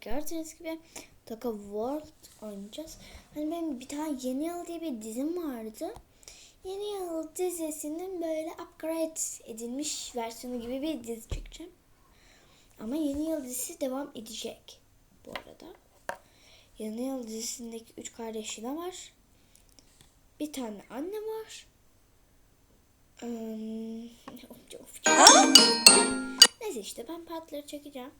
Gördüğünüz gibi Taka World oynayacağız. Hani benim bir tane Yeni Yıl diye bir dizim vardı. Yeni Yıl dizisinin böyle upgrade edilmiş versiyonu gibi bir dizi çekeceğim. Ama Yeni Yıl dizisi devam edecek bu arada. Yeni Yıl dizisindeki üç kardeş yine var. Bir tane anne var. Of, Neyse işte ben partları çekeceğim.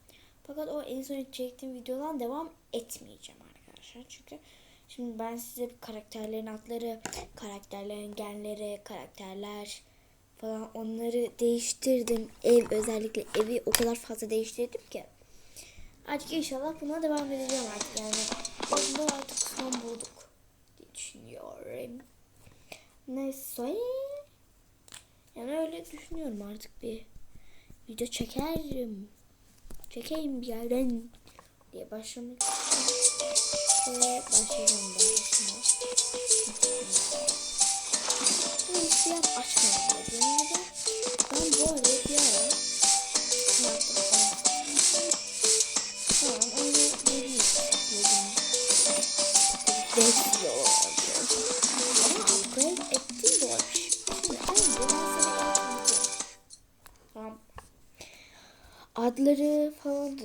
Fakat o en son çektiğim videodan devam etmeyeceğim arkadaşlar. Çünkü şimdi ben size karakterlerin adları, karakterlerin genleri, karakterler falan onları değiştirdim. Ev özellikle evi o kadar fazla değiştirdim ki. Artık inşallah buna devam edeceğim artık yani. Bunda artık son bulduk diye düşünüyorum. Neyse. Yani öyle düşünüyorum artık bir video çekerim. Çekeyim bir yerden diye başlamak. Ve başlayacağım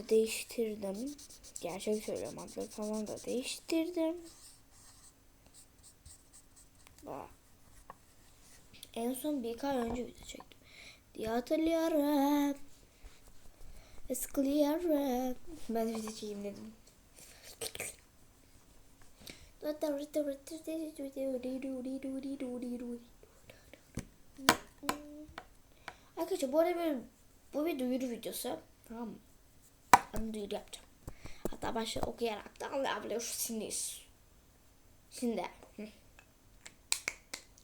da değiştirdim. Gerçek söylüyorum adları falan da değiştirdim. Bak. En son bir ay önce video çektim. Diye hatırlıyorum. Eskiliyorum. Ben de video çekeyim dedim. Arkadaşlar bu arada böyle bu bir duyuru videosu. Tamam mı? Ben duyuru yapacağım. Hatta başta okuyarak da anlayabilirsiniz. Şimdi. Hı.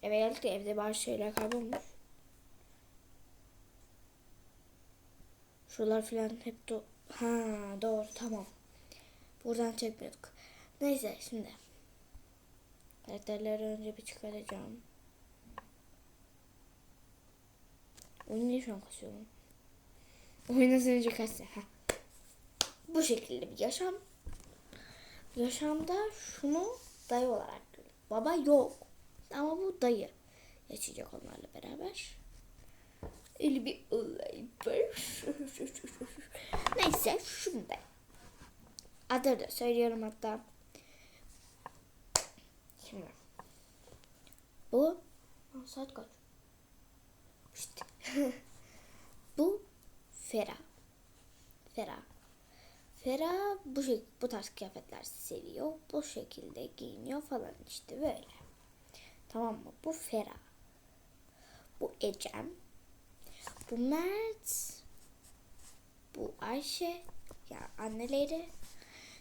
Eve geldik de evde bazı şeyler kaybolmuş. Şuralar filan hep do ha doğru tamam. Buradan çekmiyorduk. Neyse şimdi. Karakterleri önce bir çıkaracağım. Oyun niye şu an kasıyor lan? Oynasın önce kaçsa. Bu şekilde bir yaşam. Yaşamda şunu dayı olarak görüyorum. Baba yok. Ama bu dayı. Yaşayacak onlarla beraber. Öyle bir olay var. Neyse şimdi. Adını da söylüyorum hatta. Şimdi. Bu. Aa, saat kaç? İşte. bu Fera. Fera. Fera bu bu tarz kıyafetler seviyor. Bu şekilde giyiniyor falan işte böyle. Tamam mı? Bu Fera. Bu Ecem. Bu Mert. Bu Ayşe. Ya anneleri.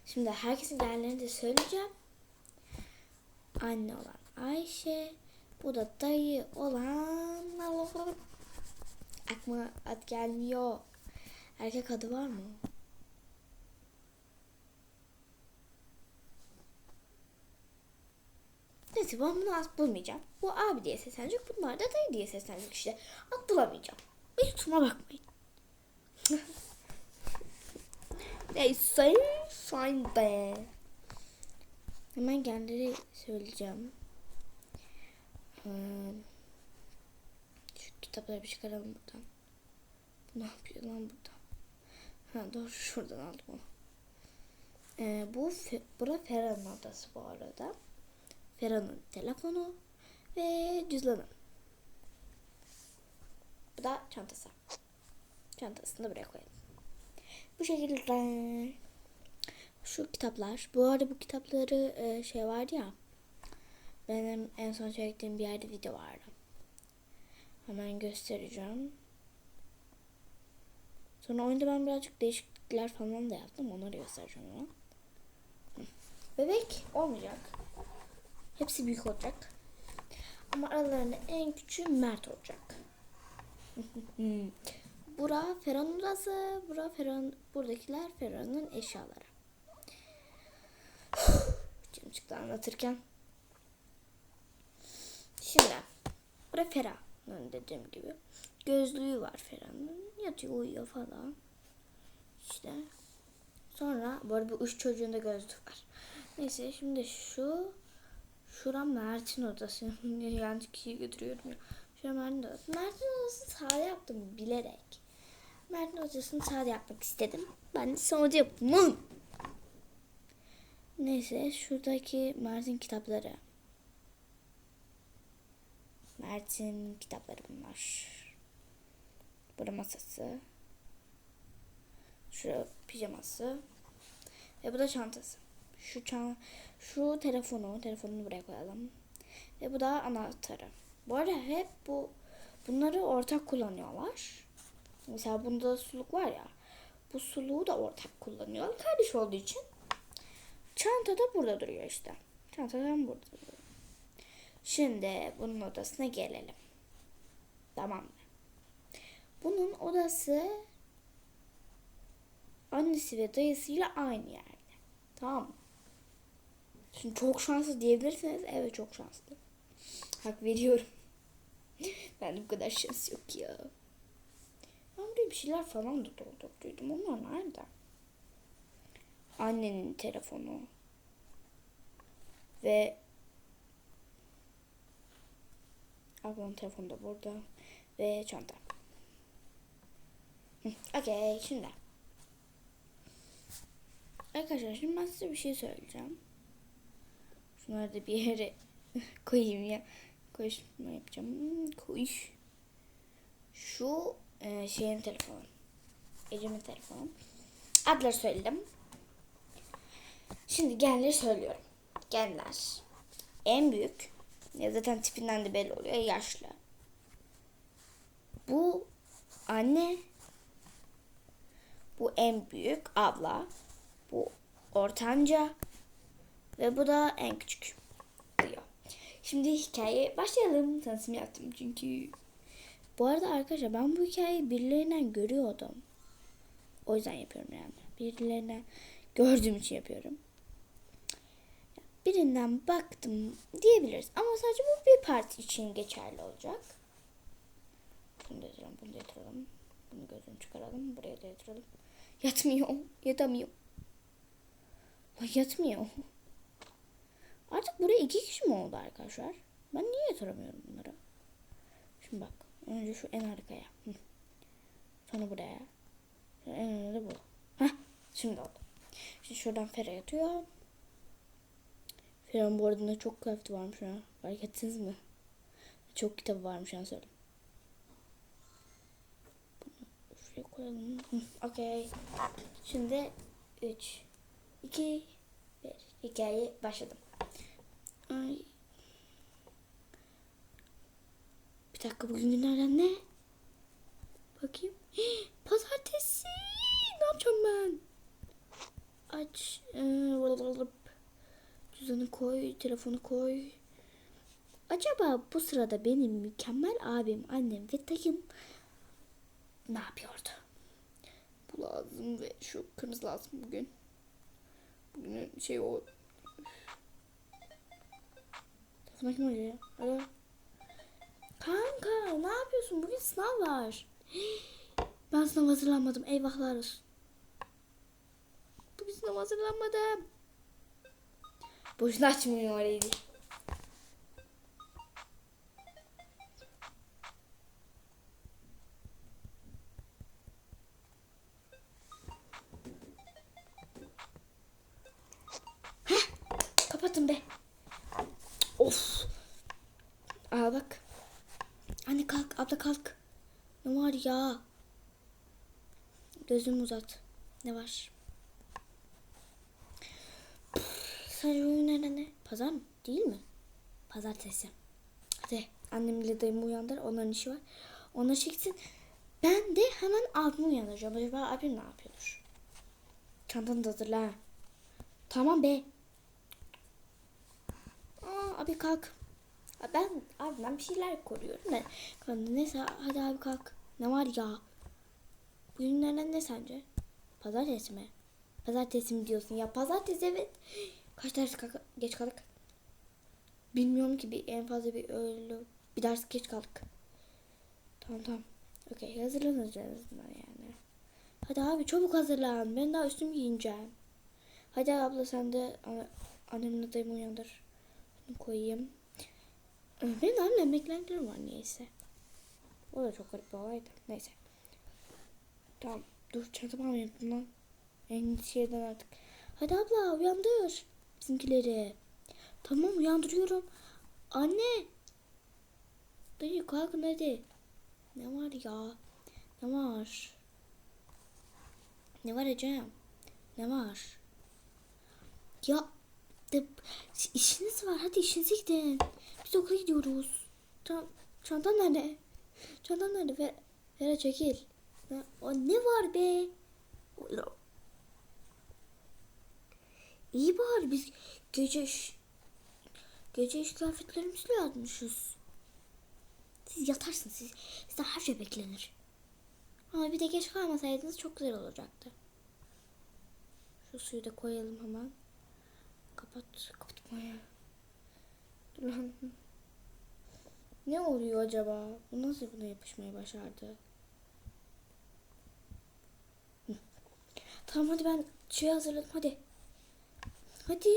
Şimdi herkesin yerlerini de söyleyeceğim. Anne olan Ayşe. Bu da dayı olan. Aklıma ad gelmiyor. Erkek adı var mı? Neyse ben bunu ad bulmayacağım. Bu abi diye seslenecek. Bunlar da dayı diye seslenecek işte. Ad bulamayacağım. YouTube'uma bakmayın. Neyse. Fine be. Hemen genleri söyleyeceğim. Hmm. Şu kitapları bir çıkaralım buradan. Bu ne yapıyor lan burada? Ha doğru şuradan aldım onu. Ee, bu Fe- bura Ferhan'ın odası bu arada. Ferhan'ın telefonu ve cüzdanı. Bu da çantası. Çantasını da buraya koyalım. Bu şekilde şu kitaplar. Bu arada bu kitapları e, şey vardı ya. Benim en son çektiğim bir yerde video vardı. Hemen göstereceğim. Sonra oyunda ben birazcık değişiklikler falan da yaptım. Onları göstereceğim ama. Bebek olmayacak. Hepsi büyük olacak. Ama aralarında en küçüğü Mert olacak. Bura Ferhan'ın odası. Bura Ferhan, buradakiler Ferhan'ın eşyaları. Canım çıktı anlatırken. Şimdi bura Ferhan'ın dediğim gibi. Gözlüğü var Ferhan'ın. Yatıyor uyuyor falan. İşte Sonra bu arada bu üç çocuğun da gözlük var. Neyse şimdi şu şuram Mert'in odası. Yanlış kişiyi götürüyorum ya. Şuram Mert'in odası. Mert'in odasını sade yaptım bilerek. Mert'in odasını sade yapmak istedim. Ben de sade yaptım. Neyse şuradaki Mert'in kitapları. Mert'in kitapları bunlar. Burada masası. Şu pijaması. Ve bu da çantası. Şu çan şu telefonu, telefonunu buraya koyalım. Ve bu da anahtarı. Bu arada hep bu bunları ortak kullanıyorlar. Mesela bunda suluk var ya. Bu suluğu da ortak kullanıyor. Kardeş olduğu için. Çanta da burada duruyor işte. Çanta da burada duruyor. Şimdi bunun odasına gelelim. Tamam mı? Bunun odası annesi ve dayısıyla aynı yerde. Tamam mı? Şimdi çok şanslı diyebilirsiniz. Evet çok şanslı. Hak veriyorum. ben bu kadar şans yok ya. Ben buraya bir şeyler falan da doldurduydum. Onlar nerede? Annenin telefonu. Ve ablamın telefonu da burada. Ve çanta. Okey şimdi. Arkadaşlar şimdi ben size bir şey söyleyeceğim. Şunları da bir yere koyayım ya. Koyuşma yapacağım. Hmm, Koyuş. Şu e, şeyin telefonu. Ecem'in telefonu. Adları söyledim. Şimdi genleri söylüyorum. Genler. En büyük. Ya zaten tipinden de belli oluyor. Yaşlı. Bu anne. Bu en büyük abla. Bu ortanca. Ve bu da en küçük diyor. Şimdi hikayeye başlayalım. Tanıtım yaptım çünkü. Bu arada arkadaşlar ben bu hikayeyi birilerinden görüyordum. O yüzden yapıyorum yani. Birilerinden gördüğüm için yapıyorum. Birinden baktım diyebiliriz. Ama sadece bu bir parti için geçerli olacak. Bunu da yatıralım, bunu da yatıralım. Bunu gözünü çıkaralım, buraya da yatıralım. Yatmıyor, yatamıyor. Yatmıyor. Artık buraya iki kişi mi oldu arkadaşlar? Ben niye yatıramıyorum bunları? Şimdi bak. Önce şu en arkaya. Hı. Sonra buraya. En önde bu. Hah. Şimdi oldu. Şimdi şuradan Fera yatıyor. Fera'nın bu arada çok kıyafeti varmış ha. Fark ettiniz mi? Çok kitabı varmış ha söyleyeyim. Bunu şuraya koyalım. Okey. Şimdi 3, 2, 1. Hikaye başladım. Ay. Bir dakika bugün günlerden ne? Bakayım. Pazartesi. Ne yapacağım ben? Aç. Ee, Cüzdanı koy. Telefonu koy. Acaba bu sırada benim mükemmel abim, annem ve dayım ne yapıyordu? Bu lazım ve şu kırmızı lazım bugün. Bugünün şey o. Telefona kim ya? Alo. Kanka ne yapıyorsun? Bugün sınav var. Ben sınav hazırlanmadım. Eyvahlar olsun. Bugün sınav hazırlanmadım. Boşuna açmıyor orayı. Heh, Kapatın be. Of. Aa bak. Anne kalk, abla kalk. Ne var ya? Gözünü uzat. Ne var? Sadece bugün nerede ne? Pazar mı? Değil mi? Pazartesi. Hadi annemle dayımı uyandır. Onların işi var. Onlar çeksin. Ben de hemen abimi uyandıracağım. Acaba abim ne yapıyordur? Çantanı da hazırla. ha. Tamam be. Aa, abi kalk. Ben abi ben bir şeyler koruyorum da. Kanka, Neyse hadi abi kalk. Ne var ya? Bugün nereden ne sence? Pazartesi mi? Pazartesi mi diyorsun ya? Pazartesi evet. Kaç ders kalk- geç kaldık? Bilmiyorum ki bir en fazla bir öyle bir ders geç kaldık. Tamam tamam. Okey hazırlanacağız yani. Hadi abi çabuk hazırlan. Ben daha üstümü giyineceğim. Hadi abla sen de annemle dayımı uyandır. Bunu koyayım. Benim annem beklentilerim var niyeyse. O da çok garip bir olaydı. Neyse. Tamam. Dur çantamı almayayım lan. En şeyden artık. Hadi abla uyandır. Bizimkileri. Tamam uyandırıyorum. Anne. Dayı kalkın hadi. Ne var ya? Ne var? Ne var Ecem? Ne var? Ya de, işiniz var. Hadi işinize gidin. Biz okula gidiyoruz. Tamam. Çantan nerede? Çantan nerede? Ver, Vera çekil. Ne, o ne var be? Ya. İyi bari biz gece iş, gece iş kıyafetlerimizi yazmışız. Siz yatarsınız. Siz, sizden her şey beklenir. Ama bir de geç kalmasaydınız çok güzel olacaktı. Şu suyu da koyalım hemen. Kapat. Kapatma lan. Ne oluyor acaba? Bu nasıl buna yapışmaya başardı? Tamam hadi ben şey hazırladım hadi. Hadi.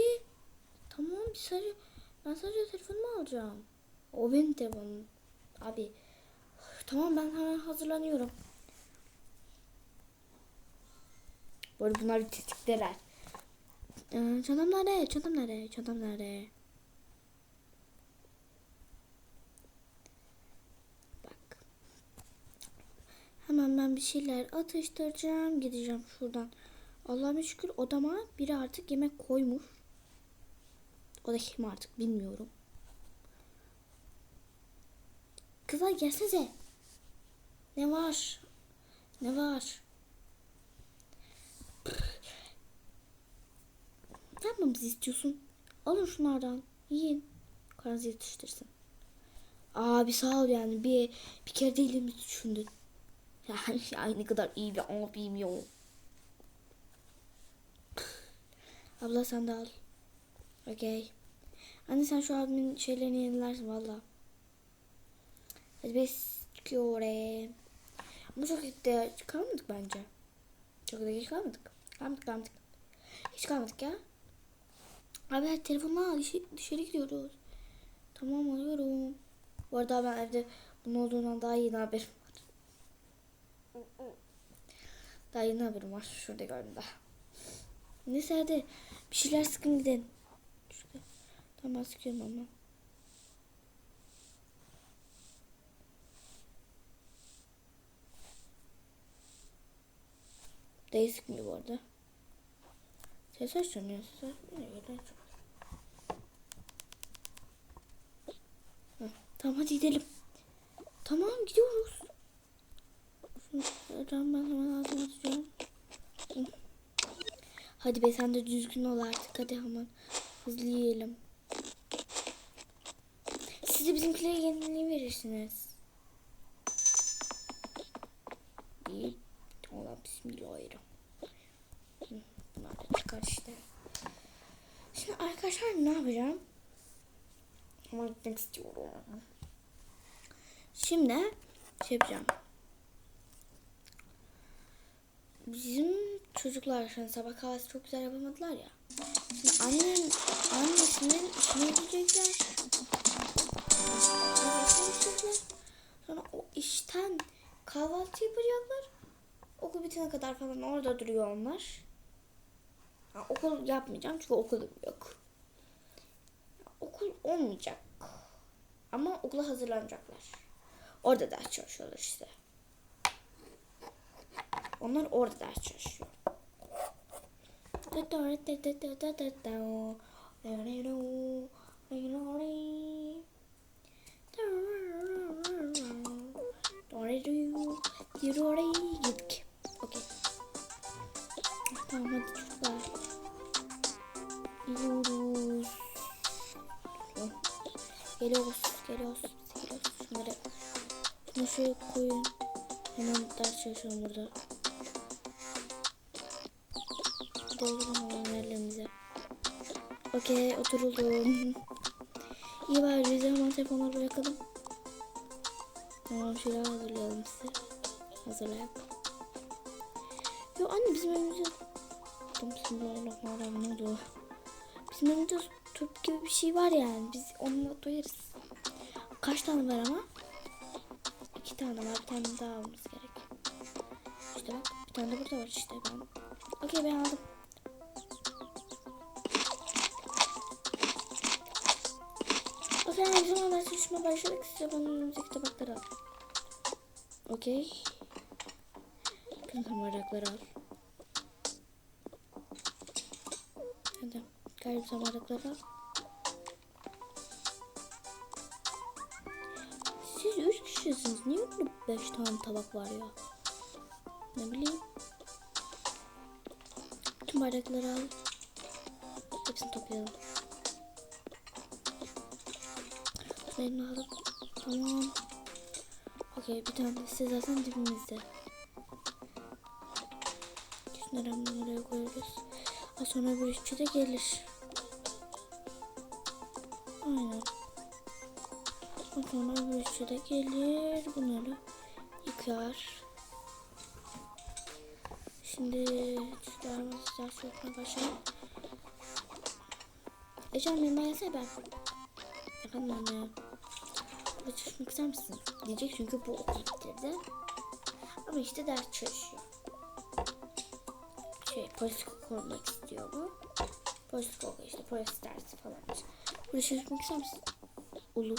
Tamam bir sadece ben sadece telefonumu alacağım. O benim telefonum. Abi. Tamam ben hemen hazırlanıyorum. Bu bunlar bir tetikteler. Ee, çantam nerede? Çantam nerede? Çantam nerede? Bak. Hemen ben bir şeyler atıştıracağım. Gideceğim şuradan. Allah'ıma şükür odama biri artık yemek koymuş. O da kim artık bilmiyorum. Kızlar gelsenize. Ne var? Ne var? Ne yapmamızı istiyorsun? Alın şunlardan. Yiyin. Karnınızı yetiştirsin. Abi sağ ol yani. Bir, bir kere değil mi düşündün? Yani ay ne kadar iyi bir abiyim ya. Abla sen de al. Okey. Anne sen şu abimin şeylerini yenilersin valla. Hadi biz çıkıyoruz. Ama çok de kalmadık bence. Çok da geç kalmadık. Kalmadık kalmadık. Hiç kalmadık ya. Abi al dışarı, dışarı gidiyoruz. Tamam alıyorum. Bu arada ben evde bunun olduğundan daha yeni haberim var. Daha yeni haberim var. Şurada gördüm daha. Neyse hadi bir şeyler sıkın gidin. Şurada. Tamam ben sıkıyorum ama. Dayı sıkmıyor bu arada. Ses ya ses açmıyor. ya, ben çok- Heh, Tamam hadi gidelim. Tamam gidiyoruz. Şuradan ben hemen ağzıma atacağım. Hı. Hadi be sen de düzgün ol artık. Hadi hemen hızlı yiyelim. Siz de bizimkilere yeniliği verirsiniz. İyi. Allah bismillahirrahmanirrahim. Bunlar. Şimdi arkadaşlar ne yapacağım? Ama gitmek istiyorum. Şimdi şey yapacağım. Bizim çocuklar şimdi sabah kahvaltı çok güzel yapamadılar ya. Şimdi annenin annesinin işine gidecekler. Sonra o işten kahvaltı yapacaklar. Okul bitene kadar falan orada duruyor onlar. Ha, okul yapmayacağım çünkü okulum yok. Okul olmayacak. Ama okula hazırlanacaklar. Orada ders çalışıyorlar işte. Onlar orada ders çalışıyor. Hemen ders çalışalım burada. Gidelim hemen yerlerimize. Okey, oturuldum. İyi bari biz de hemen telefonları bırakalım. Tamam şeyler hazırlayalım size. Hazırlayalım. Yo anne bizim evimize... Bismillahirrahmanirrahim. Ne oluyor Bizim önümüzde turp gibi bir şey var yani. Biz onunla doyarız. Kaç tane var ama? İki tane var. Bir tane daha almamız gerek. Bir tane de burada var işte. Ben... Okey ben aldım. Okey o zaman ben çalışmaya başladık. Size bana önümüzdeki tabakları al. Okey. Kırmızı bardakları al. Hadi. Galiba bardakları al. Siz üç kişisiniz. Niye burada beş tane tabak var ya? Ne bileyim. Tüm bardakları al. Hepsini toplayalım. Elini alıp tamam. Okey bir tane de size zaten dibimizde. Şunları hemen oraya koyuyoruz. Az sonra bir üçü de gelir. Aynen. Az sonra bir üçü de gelir. Bunları yıkar. Şimdi çocuklarımız ders yapmaya başlayalım. Ecem yanıma gelsene ben. Efendim anne. Burada çalışmak ister misin? Diyecek çünkü bu okul bitirdi. Ama işte ders çalışıyor. Şey polis korumak istiyor bu. Polis korumak işte polis dersi falan. Burada çalışmak ister misin? Olur.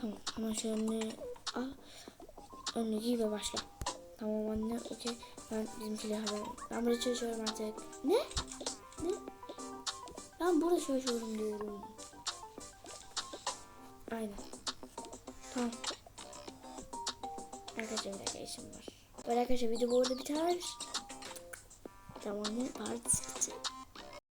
Tamam hemen şu önlüğü al. Önlüğü giy ve başla. Tamam anne okey. Ben bizimkileri haber Ben burada çalışıyorum artık. Ne? Ne? Ben burada çalışıyorum diyorum. Aynen. Tamam. Arkadaşlar bir dakika işim var. Böyle arkadaşlar video bu arada biter. Tamam mı? Partisi bitti.